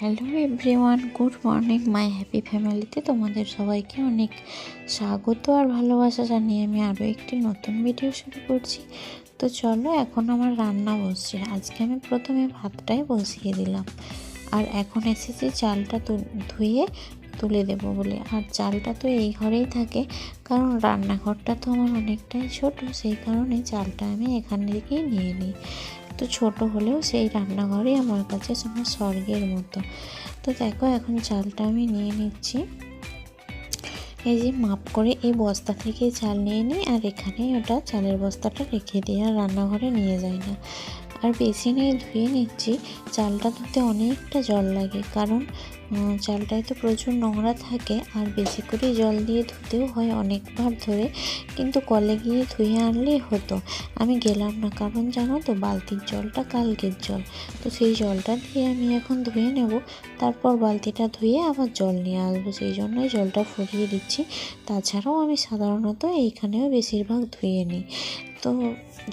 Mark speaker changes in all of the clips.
Speaker 1: Hello everyone, good morning my happy ফ্যামিলিতে তোমাদের সবাইকে অনেক স্বাগত আর ভালোবাসা জানিয়ে আমি আরও একটি নতুন ভিডিও শুরু করছি। তো চলো এখন আমার রান্না বসছে। আজকে আমি প্রথমে ভাতটাই বসিয়ে দিলাম। আর এখন এসেছি চালটা ধুয়ে তুলে দেব বলে। আর চালটা তো এই ঘরেই থাকে, কারণ রান্নাঘরটা তো আমার অনেকটাই ছোট, সেই কারণে চালটা আমি এখান থেকেই নিয়ে নিই। তো ছোট হলেও সেই রান্নাঘরই আমার কাছে আমার স্বর্গের মতো। তো দেখো, এখন চালটা আমি নিয়ে নিচ্ছি। এই যে মাপ করে এই বস্তা থেকে চাল নিয়ে নিই, আর এখানে ওটা চালের বস্তাটা রেখে দিই আর রান্নাঘরে নিয়ে যাই না। আর বেসিনে ধুয়ে নিচ্ছি। চালটা ধুতে অনেকটা জল লাগে, কারণ চালটায় তো প্রচুর নোংরা থাকে আর বেশি করে জল দিয়ে ধুতেও হয় অনেকবার ধরে, কিন্তু কলে গিয়ে ধুয়ে আনলেই হতো। আমি গেলাম না, কারণ জানো তো বালতির জলটা কালকের জল। তো সেই জলটা দিয়ে আমি এখন ধুয়ে নেব, তারপর বালতিটা ধুয়ে আবার জল নিয়ে আসব। সেই জন্যই জলটা ফুরিয়ে দিচ্ছি। তাছাড়াও আমি সাধারণত এইখানেও বেশিরভাগ ধুয়ে নিই। তো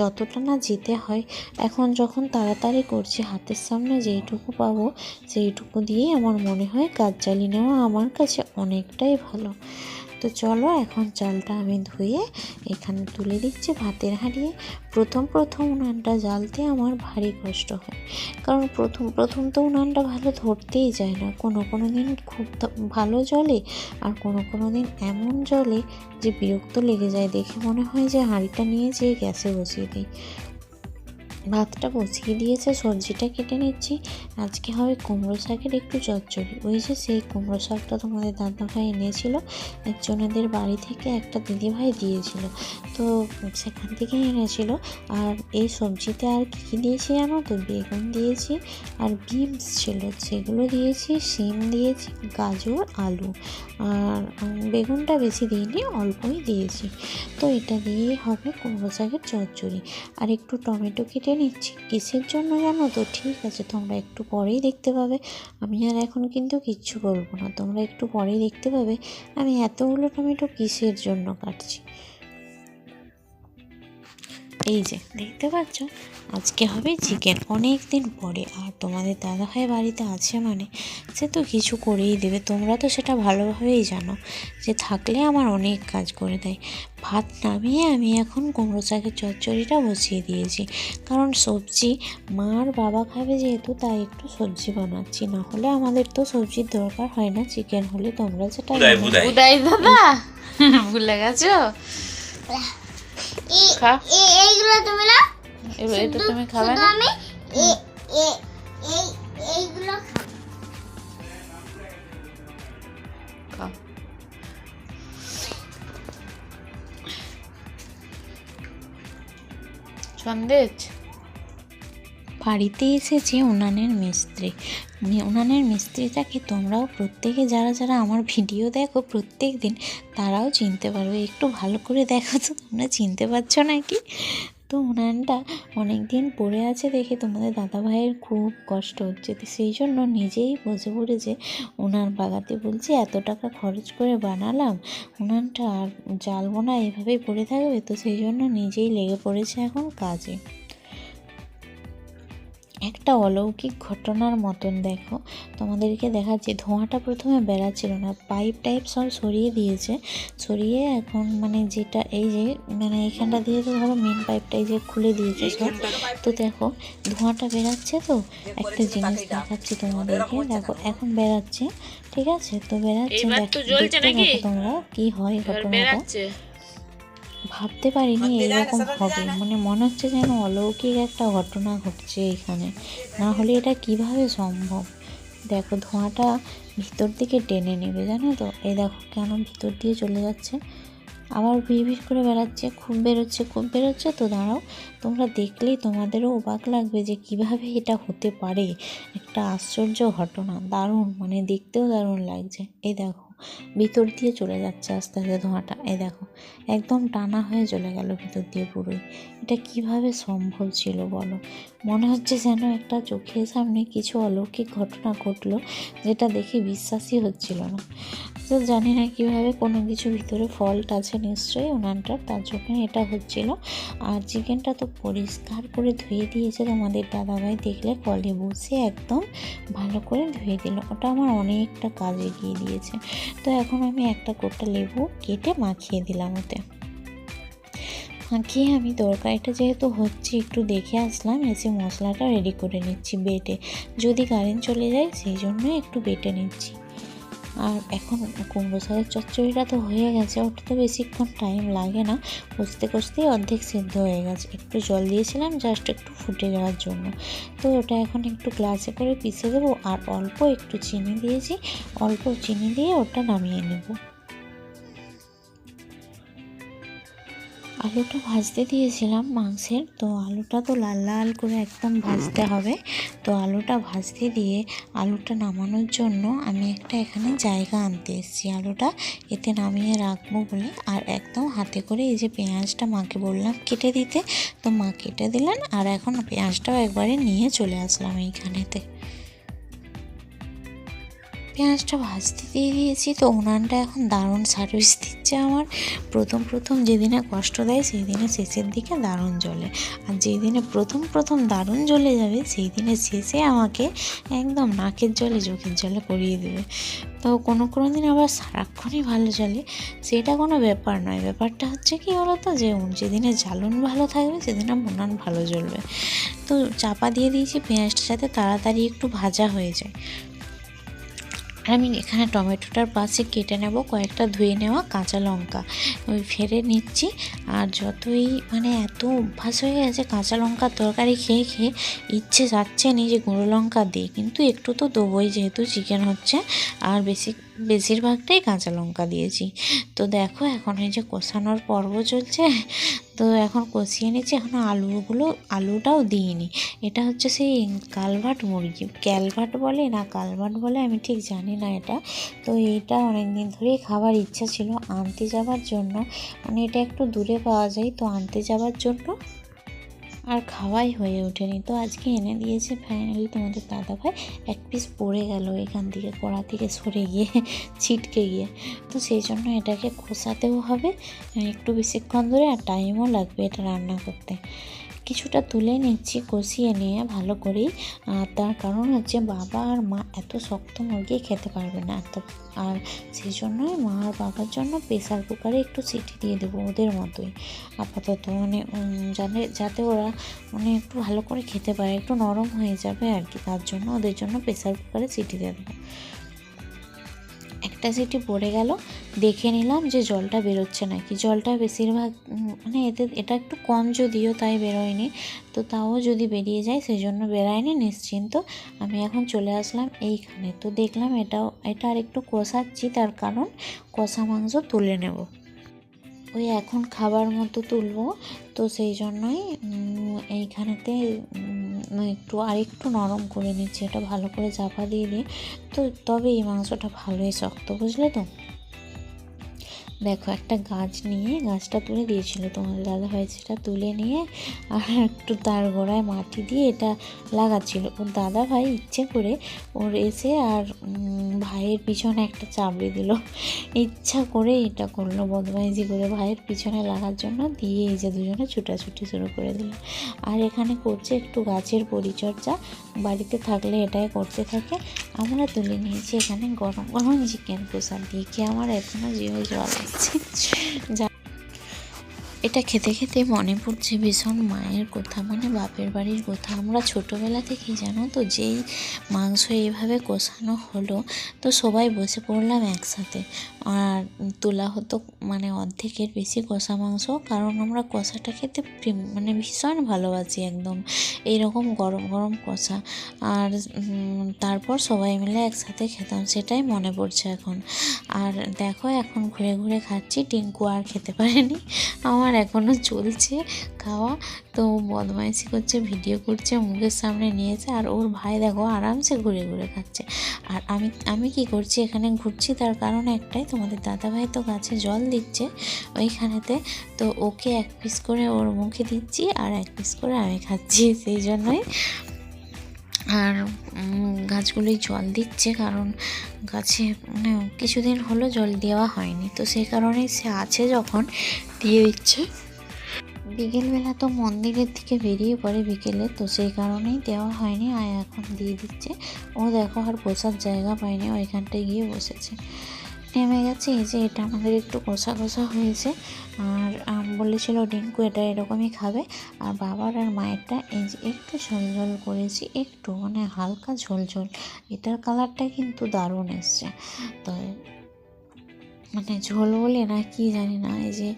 Speaker 1: যতটা না যেতে হয়, এখন যখন তাড়াতাড়ি করছি, হাতের সামনে যেইটুকু পাবো, সেইটুকু দিয়েই আমার মনে হয় কাজ চালিয়ে নেওয়া আমার কাছে অনেকটাই ভালো। তো চলো এখন চালটা আমি ধুয়ে এখানে তুলে দিচ্ছি ভাতের হাঁড়িয়ে। প্রথম প্রথম উনানটা জ্বালতে আমার ভারী কষ্ট হয়। কারণ প্রথম প্রথম তো উনানটা ভালো ধরতেই যায় না। কোনো কোনো দিন খুব ভালো জলে আর কোনো কোনো দিন এমন জলে যে বিরক্ত লেগে যায়। দেখে মনে হয় যে হাঁড়িটা নিয়ে যেয়ে গ্যাসে বসিয়ে দিই। ভাতটা বসিয়ে দিয়েছে, সবজিটা কেটে নিচ্ছি। আজকে হবে কুমড়ো শাকের একটু চচ্চড়ি। ওই যে সেই কুমড়ো শাকটা তোমাদের দাদাভাই এনেছিল, একজনেদের বাড়ি থেকে একটা দিদিভাই দিয়েছিল। তো সেখান থেকে এনেছিল। আর এই সবজিতে আর কী কী দিয়েছি জানো তো? বেগুন দিয়েছি আর বিনস ছিল। সেগুলো দিয়েছি, শিম দিয়েছি, গাজর, আলু। আর বেগুনটা বেশি দিইনি, অল্পই দিয়েছি। তো এটা দিয়েই হবে কুমড়ো শাকের চচ্চড়ি। আর একটু টমেটো কেটে নিচ্ছি। কিসের জন্য জানো তো? ঠিক আছে, তোমরা একটু পরেই দেখতে পাবে। আমি আর এখন কিন্তু কিচ্ছু বলব না। তোমরা একটু পরেই দেখতে পাবে আমি এতগুলো টমেটো কিসের জন্য কাটছি। এই যে দেখতে পাচ্ছ? আজকে হবে চিকেন অনেক দিন পরে। আর তোমাদের দাদাভাই বাড়িতে আছে মানে সে তো কিছু করেই দেবে। তোমরা তো সেটা ভালোভাবেই জানো যে থাকলে আমার অনেক কাজ করে দেয়। ভাত নামিয়ে আমি এখন কুমড়ো শাকের চচ্চড়িটা বসিয়ে দিয়েছি। কারণ সবজি মার বাবা খাবে যেহেতু তাই একটু সবজি বানাচ্ছি। না হলে আমাদের তো সবজির দরকার হয় না। চিকেন হলে তোমরা যেটা।
Speaker 2: বুদাই
Speaker 3: দাদা ভুলে গেছো? খা।
Speaker 4: এইগুলো তুমি না
Speaker 3: এটা তুমি খাবে না?
Speaker 4: আমি এই এইগুলো
Speaker 3: খাও। সন্দেশ
Speaker 1: বাড়িতে এসেছে উনানের মিস্ত্রি। মি- উনানের মিস্ত্রিটাকে তোমরাও প্রত্যেকে যারা যারা আমার ভিডিও দেখো প্রত্যেক দিন, তারাও চিনতে পারবে। একটু ভালো করে দেখো তো, তোমরা চিনতে পারছ নাকি? তো উনানটা অনেক দিন পড়ে আছে দেখে তোমাদের দাদা ভাইয়ের খুব কষ্ট হচ্ছে। তো সেই জন্য নিজেই বসে পড়েছে উনান বাগাতে বলছি, এত টাকা খরচ করে বানালাম, উনানটা আর জ্বালবো না, এভাবেই পড়ে থাকবে। তো সেই জন্য নিজেই লেগে পড়েছে এখন কাজে। একটা অলৌকিক ঘটনার মতন দেখো। তোমাদেরকে দেখাচ্ছি ধোঁয়াটা প্রথমে বেড়াচ্ছিল না পাইপ টাইপ সব সরিয়ে দিয়েছে। সরিয়ে এখন মানে যেটা এই যে মানে এখানটা দিয়ে তো ধরো মেন পাইপটাই যে খুলে দিয়েছে সব। তো দেখো ধোঁয়াটা বেরাচ্ছে তো একটা জিনিস দেখাচ্ছি তোমাদেরকে। দেখো এখন বেরাচ্ছে ঠিক আছে? তো বেরাচ্ছে দেখো তোমরা কি হয় ঘটনাটা। ভাবতে পারিনি এরকম হবে। মানে মনে হচ্ছে যেন অলৌকিক একটা ঘটনা ঘটছে এখানে। না হলে এটা কীভাবে সম্ভব? দেখো ধোঁয়াটা ভিতর দিকে টেনে নেবে জানো তো? এই দেখো কেন ভিতর দিয়ে চলে যাচ্ছে। আবার ভিড় ভিড় করে বেড়াচ্ছে খুব বেরোচ্ছে খুব বেরোচ্ছে। তো দাঁড়াও তোমরা দেখলেই তোমাদেরও অবাক লাগবে যে কীভাবে এটা হতে পারে। একটা আশ্চর্য ঘটনা দারুণ মানে দেখতেও দারুণ লাগছে। এই দেখো। ভিতর দিয়ে চলে যাচ্ছে আস্তে আস্তে ধোঁয়াটা। এ দেখো, একদম টানা হয়ে চলে গেল ভিতর দিয়ে পুরোই। এটা কীভাবে সম্ভব ছিল বলো? মনে হচ্ছে যেন একটা চোখের সামনে কিছু অলৌকিক ঘটনা ঘটলো যেটা দেখে বিশ্বাসই হচ্ছিল না। তো জানি না কীভাবে কোনো কিছু ভিতরে ফল্ট আছে নিশ্চয়ই উনানটার তার জন্য এটা হচ্ছিল। আর চিকেনটা তো পরিষ্কার করে ধুয়ে দিয়েছে তোমাদের দাদাভাই, দেখলে কলে বসে একদম ভালো করে ধুয়ে দিল। ওটা আমার অনেকটা কাজে গিয়ে দিয়েছে। তো এখন আমি একটা কোটা লেবু কেটে মাখিয়ে দিলাম ওতে। মাখিয়ে আমি তরকারিটা যেহেতু হচ্ছে একটু দেখে আসলাম, এসে মশলাটা রেডি করে নিচ্ছি বেটে। যদি কারেন্ট চলে যায়, সেই জন্য একটু বেটে নিচ্ছি। আর এখন কুমড়ো শাকের চচ্চড়িটা তো হয়ে গেছে ওটা তো বেশিক্ষণ টাইম লাগে না। কষতে কষতেই অর্ধেক সেদ্ধ হয়ে গেছে। একটু জল দিয়েছিলাম জাস্ট একটু ফুটে যাওয়ার জন্য। তো ওটা এখন একটু গ্লাসে করে পিষে দেবো, আর অল্প একটু চিনি দিয়েছি। অল্প চিনি দিয়ে ওটা নামিয়ে নেব। আলুটা ভাজতে দিয়েছিলাম মাংসের, তো আলুটা তো লাল লাল করে একদম ভাজতে হবে। তো আলুটা ভাজতে দিয়ে আলুটা নামানোর জন্য আমি একটা এখানে জায়গা আনতে এসেছি। আলুটা এতে নামিয়ে রাখব বলে। আর একদম হাতে করে এই যে পেঁয়াজটা মাকে বললাম কেটে দিতে, তো মা কেটে দিলেন। আর এখন পেঁয়াজটাও একবারে নিয়ে চলে আসলাম এইখানেতে। পেঁয়াজটা ভাজতে দিয়ে দিয়েছি তো উনানটা এখন দারুণ সার্ভিস দিচ্ছে আমার। প্রথম প্রথম যেদিনে কষ্ট দেয় সেই দিনে শেষের দিকে দারুণ জ্বলে। আর যেই দিনে প্রথম প্রথম দারুণ জ্বলে যাবে সেই দিনে শেষে আমাকে একদম নাকের জলে, চোখের জলে করিয়ে দেবে। তো কোনো কোনো দিন আবার সারাক্ষণই ভালো চলে সেটা কোনো ব্যাপার নয়। ব্যাপারটা হচ্ছে কি বলতো? যে যেদিনে জ্বালন ভালো থাকবে, সেদিনে উনান ভালো জ্বলবে। তো চাপা দিয়ে দিয়েছি পেঁয়াজটা যাতে তাড়াতাড়ি একটু ভাজা হয়ে যায়। আমি এখানে টমেটোটার পাশে কেটে নেব কয়েকটা ধুয়ে নেওয়া কাঁচা লঙ্কা। ওই ফেরে নিচ্ছি, আর যতই মানে এত অভ্যাস হয়ে গেছে কাঁচা লঙ্কার তরকারি খেয়ে খেয়ে, ইচ্ছে যাচ্ছে নিজে যে গুঁড়ো লঙ্কা দিই। কিন্তু একটু তো দেবোই, যেহেতু চিকেন হচ্ছে, আর বেশি বেশিরভাগটাই কাঁচা লঙ্কা দিয়েছি। তো দেখো এখন এই যে কষানোর পর্ব চলছে, তো এখন কষিয়ে নিচ্ছি। এখনও আলুগুলো, আলুটাও দিইনি। এটা হচ্ছে সেই কালভার্ট মুরগি। ক্যালভার্ট বলে না কালভার্ট বলে আমি ঠিক জানি না এটা। তো এটা অনেক দিন ধরেই খাবার ইচ্ছা ছিল আনতে যাওয়ার জন্য। মানে এটা একটু দূরে পাওয়া যায়, তো আনতে যাওয়ার জন্য আর খাওয়াই হয়ে ওঠেনি। তো আজকে এনে দিয়েছে ফাইনালি তোমাদের দাদা ভাই। এক পিস পড়ে গেল এখান থেকে, কড়া থেকে সরে গিয়ে, ছিটকে গিয়ে। তো সেই জন্য এটাকে খোসাতেও হবে। একটু বেশিক্ষণ ধরে আর টাইমও লাগবে এটা রান্না করতে। কিছুটা তুলে নিচ্ছি, কষিয়ে নিয়ে ভালো করেই। তার কারণ হচ্ছে বাবা আর মা এত শক্ত মুরগি খেতে পারবে না। এত, আর সেই জন্যই মা আর বাবার জন্য প্রেসার কুকারে একটু সিটি দিয়ে দেবো ওদের মতোই। আপাতত মানে যাতে যাতে ওরা মানে একটু ভালো করে খেতে পারে, একটু নরম হয়ে যাবে আর কি। তার জন্য ওদের জন্য প্রেসার কুকারে সিটি দিয়ে দেবো। একটা সিটি পড়ে গেল, দেখে নিলাম যে জলটা বেরোচ্ছে নাকি। জলটা বেশিরভাগ মানে এতে এটা একটু কম যদিও তাই বেরোয়নি, তো তাও যদি বেরিয়ে যায় সেই জন্য বেরায়নি, নিশ্চিন্ত আমি এখন চলে আসলাম এইখানে। তো দেখলাম এটাও, এটা আর একটু কষাচ্ছি, তার কারণ কষা মাংস তুলে নেব। ওই এখন খাবার মতো তুলব, তো সেই জন্যই এইখানেতে একটু আর একটু নরম করে নিচ্ছি, এটা ভালো করে চাপা দিয়ে দিয়ে তো তবে এই মাংসটা ভালোই শক্ত, বুঝলে তো? দেখো, একটা গাছ নিয়ে গাছটা তুলে দিয়েছিল। তোমার দাদা ভাই সেটা তুলে নিয়ে আর একটু তার গোড়ায় মাটি দিয়ে এটা লাগাচ্ছিল। ওর দাদা ভাই ইচ্ছে করে ওর এসে আর ভাইয়ের পিছনে একটা চাবড়ি দিল। ইচ্ছা করে এটা করল, বদমাইজি করে ভাইয়ের পিছনে লাগার জন্য দিয়ে এই যে দুজনে ছুটাছুটি শুরু করে দিল। আর এখানে করছে একটু গাছের পরিচর্যা। বাড়িতে থাকলে এটাই করতে থাকে। আমরা তুলে নিয়েছি এখানে গরম গরম চিকেন কষা। দিয়ে কি আমার এখনও জিভে জল আসছে যা এটা খেতে খেতে মনে পড়ছে ভীষণ মায়ের কথা মানে বাপের বাড়ির কথা। আমরা ছোটোবেলা থেকেই জানো তো, যেই মাংস এইভাবে কষানো হলো, তো সবাই বসে পড়লাম একসাথে। আর তোলা হতো মানে অর্ধেকের বেশি কষা মাংস, কারণ আমরা কষাটা খেতে মানে ভীষণ ভালোবাসি একদম। এইরকম গরম গরম কষা। আর তারপর সবাই মিলে একসাথে খেতাম, সেটাই মনে পড়ছে এখন। আর দেখো, এখন ঘুরে ঘুরে খাচ্ছি, টিঙ্কু আর খেতে পারেনি। আমার এখনও চলছে। খাওয়া। তো বদমাইশি করছে, ভিডিও করছে, মুখের সামনে নিয়েছে আর ওর ভাই দেখো আরামসে ঘুরে ঘুরে খাচ্ছে। আর আমি আমি কি করছি, এখানে ঘুরছি, তার কারণ একটাই, তোমাদের দাদাভাই তো গাছে জল দিচ্ছে ওইখানেতে। তো ওকে এক পিস করে ওর মুখে দিচ্ছি আর এক পিস করে আমি খাচ্ছি, সেই জন্যই। আর গাছগুলোই জল দিচ্ছে কারণ গাছে মানে কিছুদিন হলো জল দেওয়া হয়নি। তো সেই কারণেই সে আছে যখন, দিয়ে দিচ্ছে। বিকেলবেলা তো মন্দিরের থেকে বেরিয়ে পড়ে বিকেলে, তো সেই কারণেই দেওয়া হয়নি, আর এখন দিয়ে দিচ্ছে। ও দেখো আর বসার জায়গা পায়নি ওইখানটায় গিয়ে বসেছে। নেমে গেছে, এই যে এটা আমাদের একটু কষা কষা হয়েছে। আর বলেছিল, ডিঙ্কু এটা এরকমই খাবে। আর বাবার আর মায়েরটা, এই যে একটু ঝোল ঝোল করেছি, একটু মানে হালকা ঝোল ঝোল। এটার কালারটা কিন্তু দারুণ এসছে। তো মানে ঝোল বলে না, কি জানি না, এই যে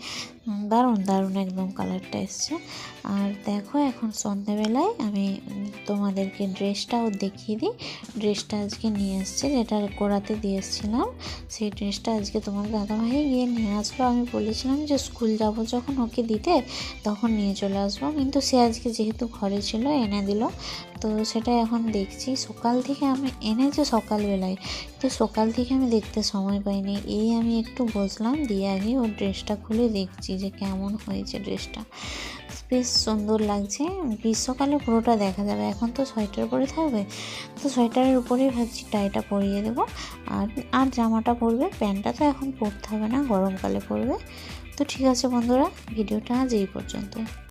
Speaker 1: দারুণ দারুণ একদম কালারটা এসছে। আর দেখো এখন সন্ধেবেলায় আমি তোমাদেরকে ড্রেসটাও দেখিয়ে দিই। ড্রেসটা আজকে নিয়ে এসছে, যেটা করাতে দিয়ে এসেছিলাম। সেই ড্রেসটা আজকে তোমার দাদাভাই গিয়ে নিয়ে আসলো। আমি বলেছিলাম যে স্কুল যাব যখন ওকে দিতে, তখন নিয়ে চলে আসব। কিন্তু সে আজকে যেহেতু ঘরে ছিল, এনে দিল। তো সেটা এখন দেখছি। সকাল থেকে আমি এনেছে সকালবেলায়। তো সকাল থেকে আমি দেখতে সময় পাইনি। এই আমি একটু বসলাম, দিয়ে আগে ওর ড্রেসটা খুলে দেখছি। যে কেমন হয়েছে ড্রেসটা। বেশ সুন্দর লাগছে। গ্রীষ্মকালে পুরোটা দেখা যাবে। এখন তো সোয়েটার পরে থাকবে। তো সোয়েটারের উপরেই ভাবছি টাইটা পরিয়ে দেবো। আর আর জামাটা পরবে। প্যান্টটা তো এখন পরতে হবে না, গরমকালে পরবে। তো ঠিক আছে বন্ধুরা, ভিডিওটা আজ এই পর্যন্ত।